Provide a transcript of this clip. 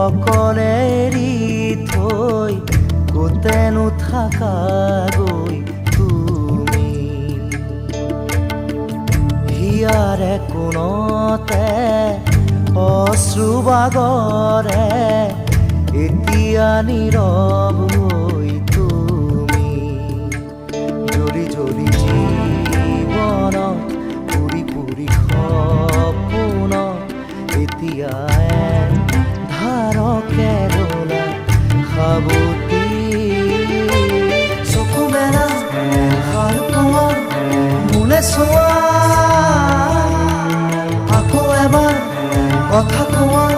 অকলে এৰি থৈ ক'তেনো থাকা গৈ তুমি। হিয়াৰে কোণতে অশ্ৰু বাগৰে এতিয়া নীৰৱ ধারকের সাবতি চকু মেলা সাৰ কোমল মোলে চোৱা আকৌ এবাৰ কথা কোৱা